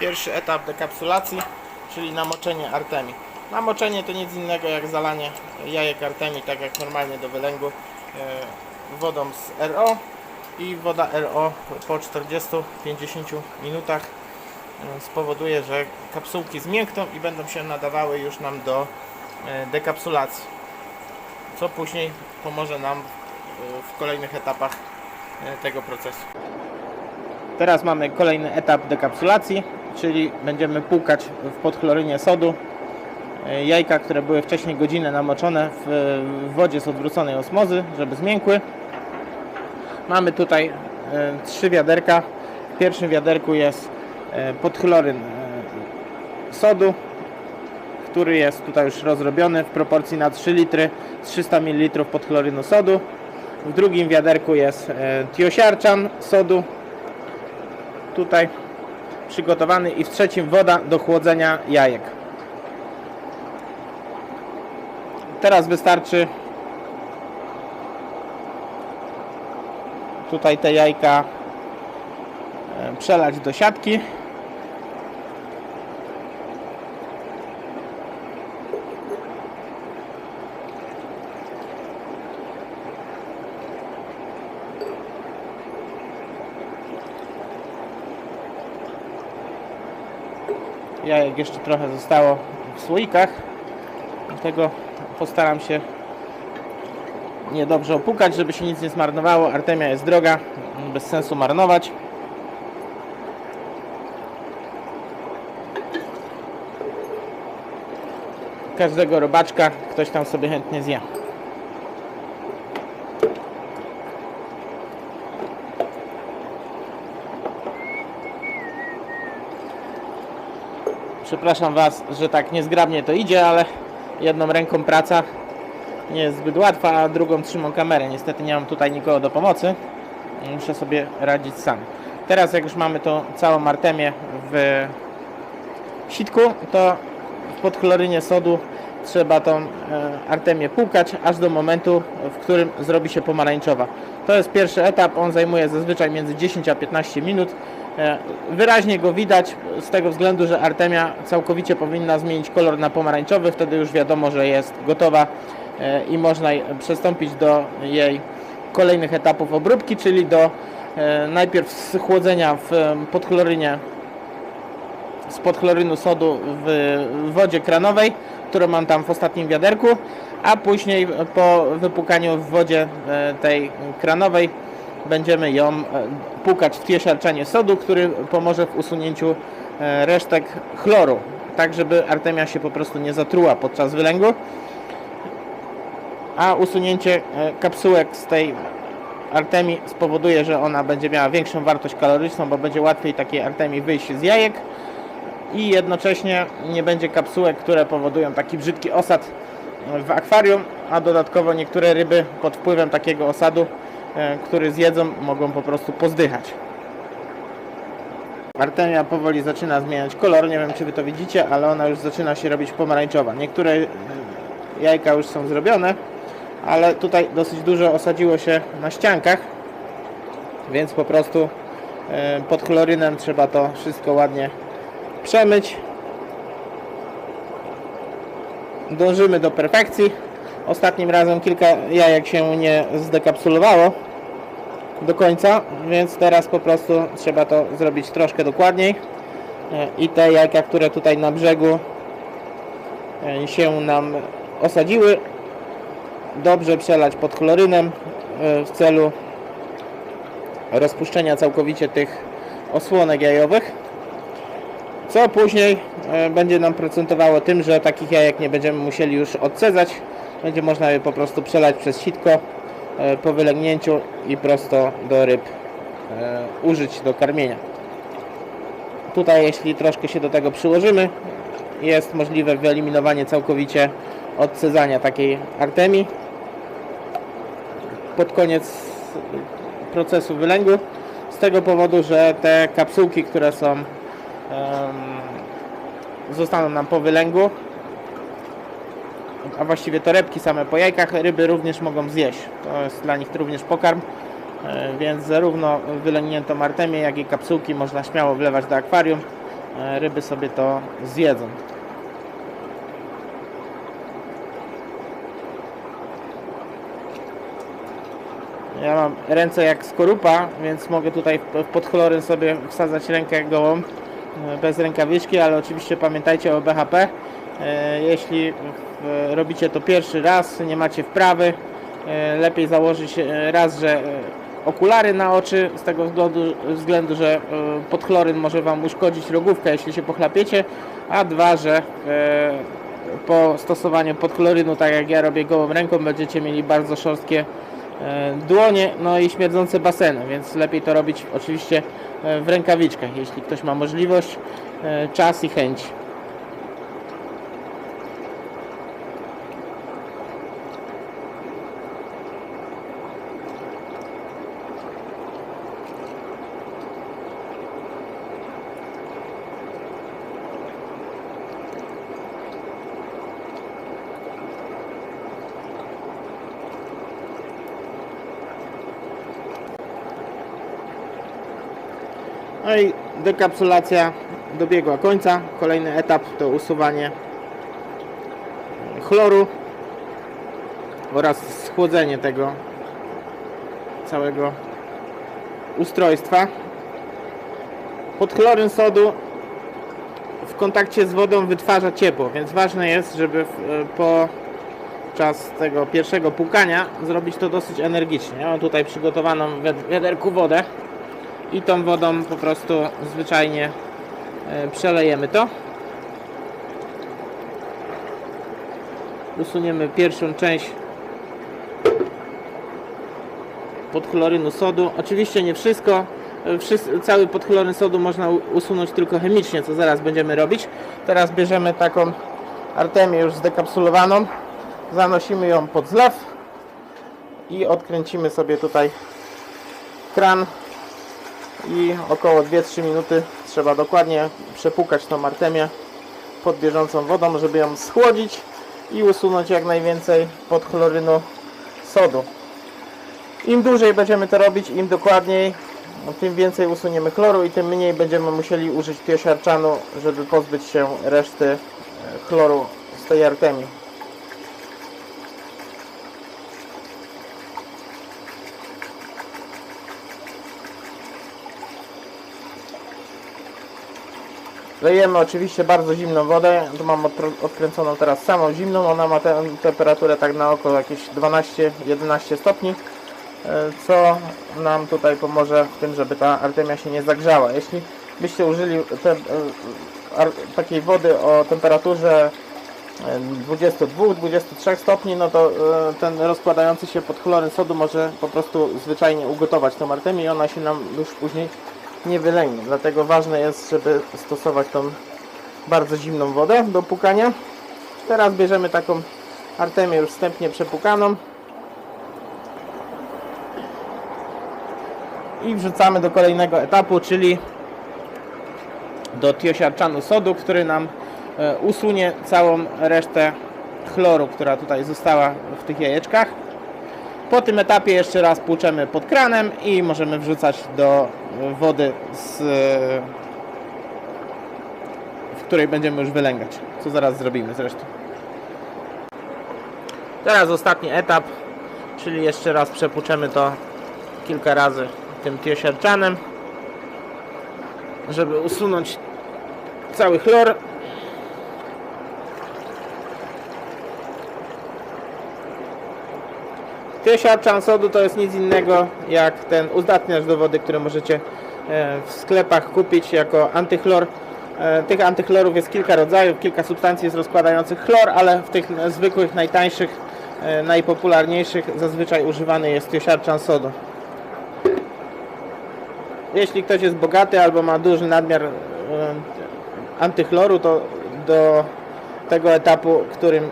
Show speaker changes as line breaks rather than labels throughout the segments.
Pierwszy etap dekapsulacji, czyli namoczenie artemi. Namoczenie to nic innego jak zalanie jajek artemi, tak jak normalnie do wylęgu, e, wodą z RO i woda RO po 40-50 minutach e, spowoduje, że kapsułki zmiękną i będą się nadawały już nam do e, dekapsulacji, co później pomoże nam w kolejnych etapach tego procesu. Teraz mamy kolejny etap dekapsulacji, czyli będziemy płukać w podchlorynie sodu e, jajka, które były wcześniej godzinę namoczone w wodzie z odwróconej osmozy, żeby zmiękły. Mamy tutaj e, trzy wiaderka. W pierwszym wiaderku jest e, podchloryn sodu, który jest tutaj już rozrobiony w proporcji na 3 litry 300 ml podchlorynu sodu. W drugim wiaderku jest tiosiarczan sodu, tutaj przygotowany i w trzecim woda do chłodzenia jajek. Teraz wystarczy tutaj te jajka e, przelać do siatki. Jajek jeszcze trochę zostało w słoikach. Dlatego postaram się niedobrze opukać, żeby się nic nie zmarnowało. Artemia jest droga, bez sensu marnować. Każdego robaczka ktoś tam sobie chętnie zje. Przepraszam Was, że tak niezgrabnie to idzie, ale jedną ręką praca nie jest zbyt łatwa, a drugą trzymam kamerę. Niestety nie mam tutaj nikogo do pomocy. Muszę sobie radzić sam. Teraz jak już mamy tą całą artemię w sitku, to w podchlorynie sodu trzeba tą e, artemię płukać aż do momentu, w którym zrobi się pomarańczowa. To jest pierwszy etap, on zajmuje zazwyczaj między 10 a 15 minut. E, Wyraźnie go widać z tego względu, że artemia całkowicie powinna zmienić kolor na pomarańczowy, wtedy już wiadomo, że jest gotowa e, i można przystąpić do jej kolejnych etapów obróbki, czyli do e, najpierw schłodzenia w podchlorynie z podchlorynu sodu w wodzie kranowej, którą mam tam w ostatnim wiaderku, a później po wypłukaniu w wodzie tej kranowej będziemy ją e, płukać w tiesiarczanie sodu, który pomoże w usunięciu e, resztek chloru, tak żeby artemia się po prostu nie zatruła podczas wylęgu. A usunięcie e, kapsułek z tej artemii spowoduje, że ona będzie miała większą wartość kaloryczną, bo będzie łatwiej takiej artemii wyjść z jajek i jednocześnie nie będzie kapsułek, które powodują taki brzydki osad w akwarium, a dodatkowo niektóre ryby pod wpływem takiego osadu, który zjedzą, mogą po prostu pozdychać. Artemia powoli zaczyna zmieniać kolor, nie wiem czy Wy to widzicie, ale ona już zaczyna się robić pomarańczowa. Niektóre e, jajka już są zrobione, ale tutaj dosyć dużo osadziło się na ściankach, więc po prostu e, pod chlorynem trzeba to wszystko ładnie przemyć. Dążymy do perfekcji. Ostatnim razem kilka jajek się nie zdekapsulowało do końca, więc teraz po prostu trzeba to zrobić troszkę dokładniej. E, I te jajka, które tutaj na brzegu e, się nam osadziły, dobrze przelać pod chlorynem e, w celu rozpuszczenia całkowicie tych osłonek jajowych co później będzie nam procentowało tym, że takich jajek nie będziemy musieli już odcedzać. Będzie można je po prostu przelać przez sitko e, po wylęgnięciu i prosto do ryb e, użyć do karmienia. Tutaj jeśli troszkę się do tego przyłożymy, jest możliwe wyeliminowanie całkowicie odcedzania takiej artemii pod koniec procesu wylęgu z tego powodu, że te kapsułki, które są em, zostaną nam po wylęgu a właściwie torebki same po jajkach ryby również mogą zjeść to jest dla nich również pokarm e, więc zarówno wylęgniętą artemię jak i kapsułki można śmiało wlewać do akwarium e, ryby sobie to zjedzą. Ja mam ręce jak skorupa, więc mogę tutaj pod chlorem sobie wsadzać rękę gołą e, bez rękawiczki, ale oczywiście pamiętajcie o BHP. E, Jeśli robicie to pierwszy raz, nie macie wprawy, e, lepiej założyć e, raz, że okulary na oczy z tego względu, względu że podchloryn może Wam uszkodzić rogówkę, jeśli się pochlapiecie, a dwa, że po stosowaniu podchlorynu, tak jak ja robię gołą ręką, będziecie mieli bardzo szorstkie dłonie, no i śmierdzące baseny, więc lepiej to robić oczywiście w rękawiczkach, jeśli ktoś ma możliwość, czas i chęć. No i dekapsulacja dobiegła końca. Kolejny etap to usuwanie chloru oraz schłodzenie tego całego ustrojstwa. Podchloryn sodu w kontakcie z wodą wytwarza ciepło, więc ważne jest, żeby w- podczas tego pierwszego płukania zrobić to dosyć energicznie. Ja mam tutaj przygotowaną w wiad- wiaderku wodę i tą wodą po prostu zwyczajnie e, przelejemy to. Usuniemy pierwszą część podchlorynu sodu. Oczywiście nie wszystko. E, Wszys- cały podchloryn sodu można usunąć tylko chemicznie, co zaraz będziemy robić. Teraz bierzemy taką artemię już zdekapsulowaną. Zanosimy ją pod zlew i odkręcimy sobie tutaj kran i około 2-3 minuty trzeba dokładnie przepłukać tą artemię pod bieżącą wodą, żeby ją schłodzić i usunąć jak najwięcej podchlorynu sodu. Im dłużej będziemy to robić, im dokładniej, tym więcej usuniemy chloru i tym mniej będziemy musieli użyć tiosiarczanu, żeby pozbyć się reszty e, chloru z tej artemii. Lejemy oczywiście bardzo zimną wodę. Tu mam odkręconą teraz samą zimną. Ona ma tę temperaturę tak na oko jakieś 12-11 stopni, e, co nam tutaj pomoże w tym, żeby ta artemia się nie zagrzała. Jeśli byście użyli te, e, takiej wody o temperaturze e, 22-23 stopni, no to e, ten rozkładający się pod chlorem sodu może po prostu zwyczajnie ugotować tą artemię i ona się nam już później nie wylęgnie. Dlatego ważne jest, żeby stosować tą bardzo zimną wodę do pukania. Teraz bierzemy taką artemię już wstępnie przepukaną i wrzucamy do kolejnego etapu, czyli do tiosiarczanu sodu, który nam e, usunie całą resztę chloru, która tutaj została w tych jajeczkach. Po tym etapie jeszcze raz płuczemy pod kranem i możemy wrzucać do wody, z, e, w której będziemy już wylęgać, co zaraz zrobimy zresztą. Teraz ostatni etap, czyli jeszcze raz przepłuczemy to kilka razy tym tiosiarczanem, żeby usunąć cały chlor. Tiosiarczan sodu to jest nic innego jak ten uzdatniacz do wody, który możecie e, w sklepach kupić jako antychlor. E, Tych antychlorów jest kilka rodzajów, kilka substancji jest rozkładających chlor, ale w tych zwykłych, najtańszych, e, najpopularniejszych zazwyczaj używany jest tiosiarczan sodu. Jeśli ktoś jest bogaty albo ma duży nadmiar antychloru, to do tego etapu, którym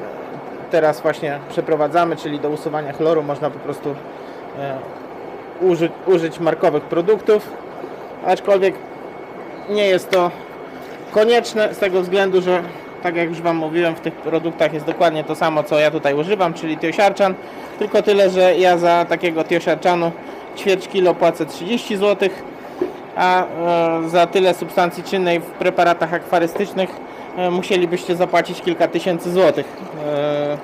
teraz właśnie przeprowadzamy, czyli do usuwania chloru, można po prostu e, użyć, użyć markowych produktów, aczkolwiek nie jest to konieczne z tego względu, że tak jak już Wam mówiłem, w tych produktach jest dokładnie to samo, co ja tutaj używam, czyli tiosiarczan, tylko tyle, że ja za takiego tiosiarczanu ćwierć kilo płacę 30 zł, a e, za tyle substancji czynnej w preparatach akwarystycznych musielibyście zapłacić kilka tysięcy złotych e,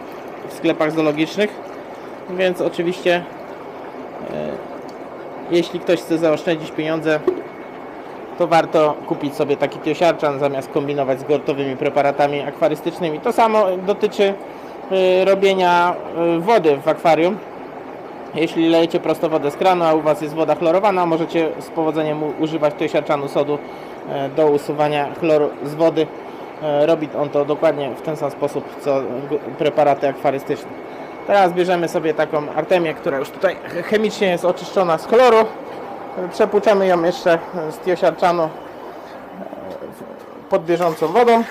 w sklepach zoologicznych. Więc oczywiście, e, jeśli ktoś chce zaoszczędzić pieniądze, to warto kupić sobie taki tiosiarczan zamiast kombinować z gotowymi preparatami akwarystycznymi. To samo dotyczy robienia wody w akwarium. Jeśli lejecie prosto wodę z kranu, a u Was jest woda chlorowana, możecie z powodzeniem używać tiosiarczanu sodu e, do usuwania chloru z wody. E, Robi on to dokładnie w ten sam sposób, co preparaty akwarystyczne. Teraz bierzemy sobie taką artemię, która już tutaj chemicznie jest oczyszczona z chloru. Przepłuczemy ją jeszcze z tiosiarczanu e, pod bieżącą wodą.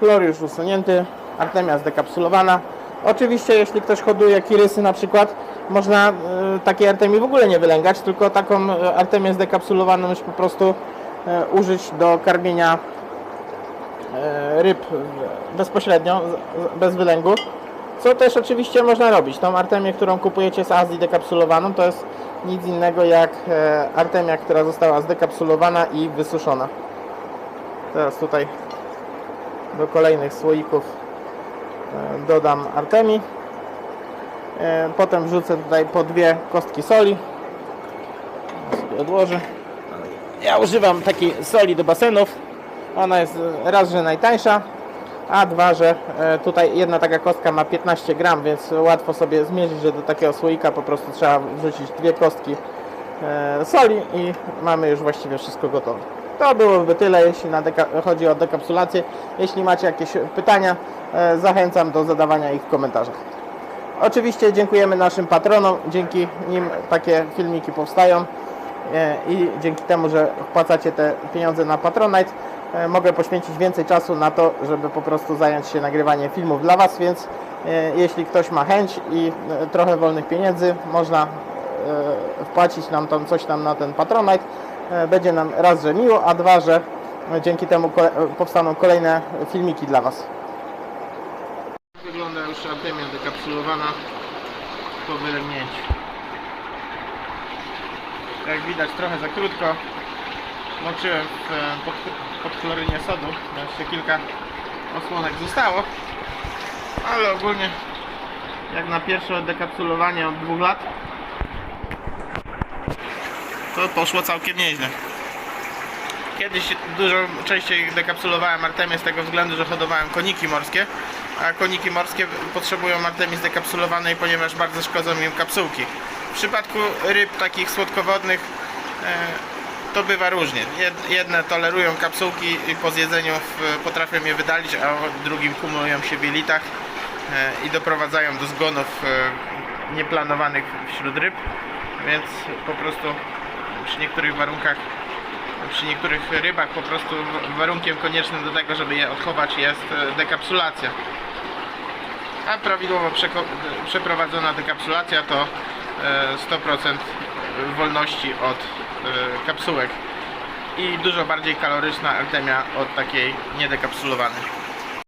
Chlor już usunięty, artemia zdekapsulowana. Oczywiście jeśli ktoś hoduje kirysy na przykład, można e, takiej artemii w ogóle nie wylęgać, tylko taką e, artemię zdekapsulowaną już po prostu e, użyć do karmienia ryb bezpośrednio, bez wylęgu. Co też oczywiście można robić. Tą artemię, którą kupujecie z Azji dekapsulowaną, to jest nic innego jak artemia, która została zdekapsulowana i wysuszona. Teraz tutaj do kolejnych słoików dodam artemii. E, Potem wrzucę tutaj po dwie kostki soli. Sobie odłożę. Ja używam takiej soli do basenów. Ona jest e, raz, że najtańsza, a dwa, że e, tutaj jedna taka kostka ma 15 gram, więc łatwo sobie zmierzyć, że do takiego słoika po prostu trzeba wrzucić dwie kostki e, soli i mamy już właściwie wszystko gotowe. To byłoby tyle, jeśli chodzi o dekapsulację. Jeśli macie jakieś pytania, e, zachęcam do zadawania ich w komentarzach. Oczywiście dziękujemy naszym patronom, dzięki nim takie filmiki powstają e, i dzięki temu, że wpłacacie te pieniądze na Patronite, e, mogę poświęcić więcej czasu na to, żeby po prostu zająć się nagrywaniem filmów dla Was, więc e, jeśli ktoś ma chęć i e, trochę wolnych pieniędzy, można e, wpłacić nam tam coś tam na ten Patronite. E, Będzie nam raz, że miło, a dwa, że dzięki temu kole- powstaną kolejne filmiki dla Was. Wygląda już artemia dekapsulowana po wylęgnięciu. Jak widać trochę za krótko. Moczyłem w, e, pod, pod chlorynie sodu. Jeszcze kilka osłonek zostało. Ale ogólnie jak na pierwsze dekapsulowanie od dwóch lat to poszło całkiem nieźle. Kiedyś dużo częściej dekapsulowałem artemię z tego względu, że hodowałem koniki morskie, a koniki morskie potrzebują artemii zdekapsulowanej, ponieważ bardzo szkodzą im kapsułki. W przypadku ryb takich słodkowodnych e, to bywa różnie. Jed- Jedne tolerują kapsułki i po zjedzeniu potrafią je wydalić, a drugim kumulują się w jelitach e, i doprowadzają do zgonów e, nieplanowanych wśród ryb, więc po prostu przy niektórych warunkach przy niektórych rybach po prostu warunkiem koniecznym do tego, żeby je odchować jest e, dekapsulacja. A prawidłowo przeprowadzona dekapsulacja to e, 100% wolności od e, kapsułek i dużo bardziej kaloryczna artemia od takiej niedekapsulowanej.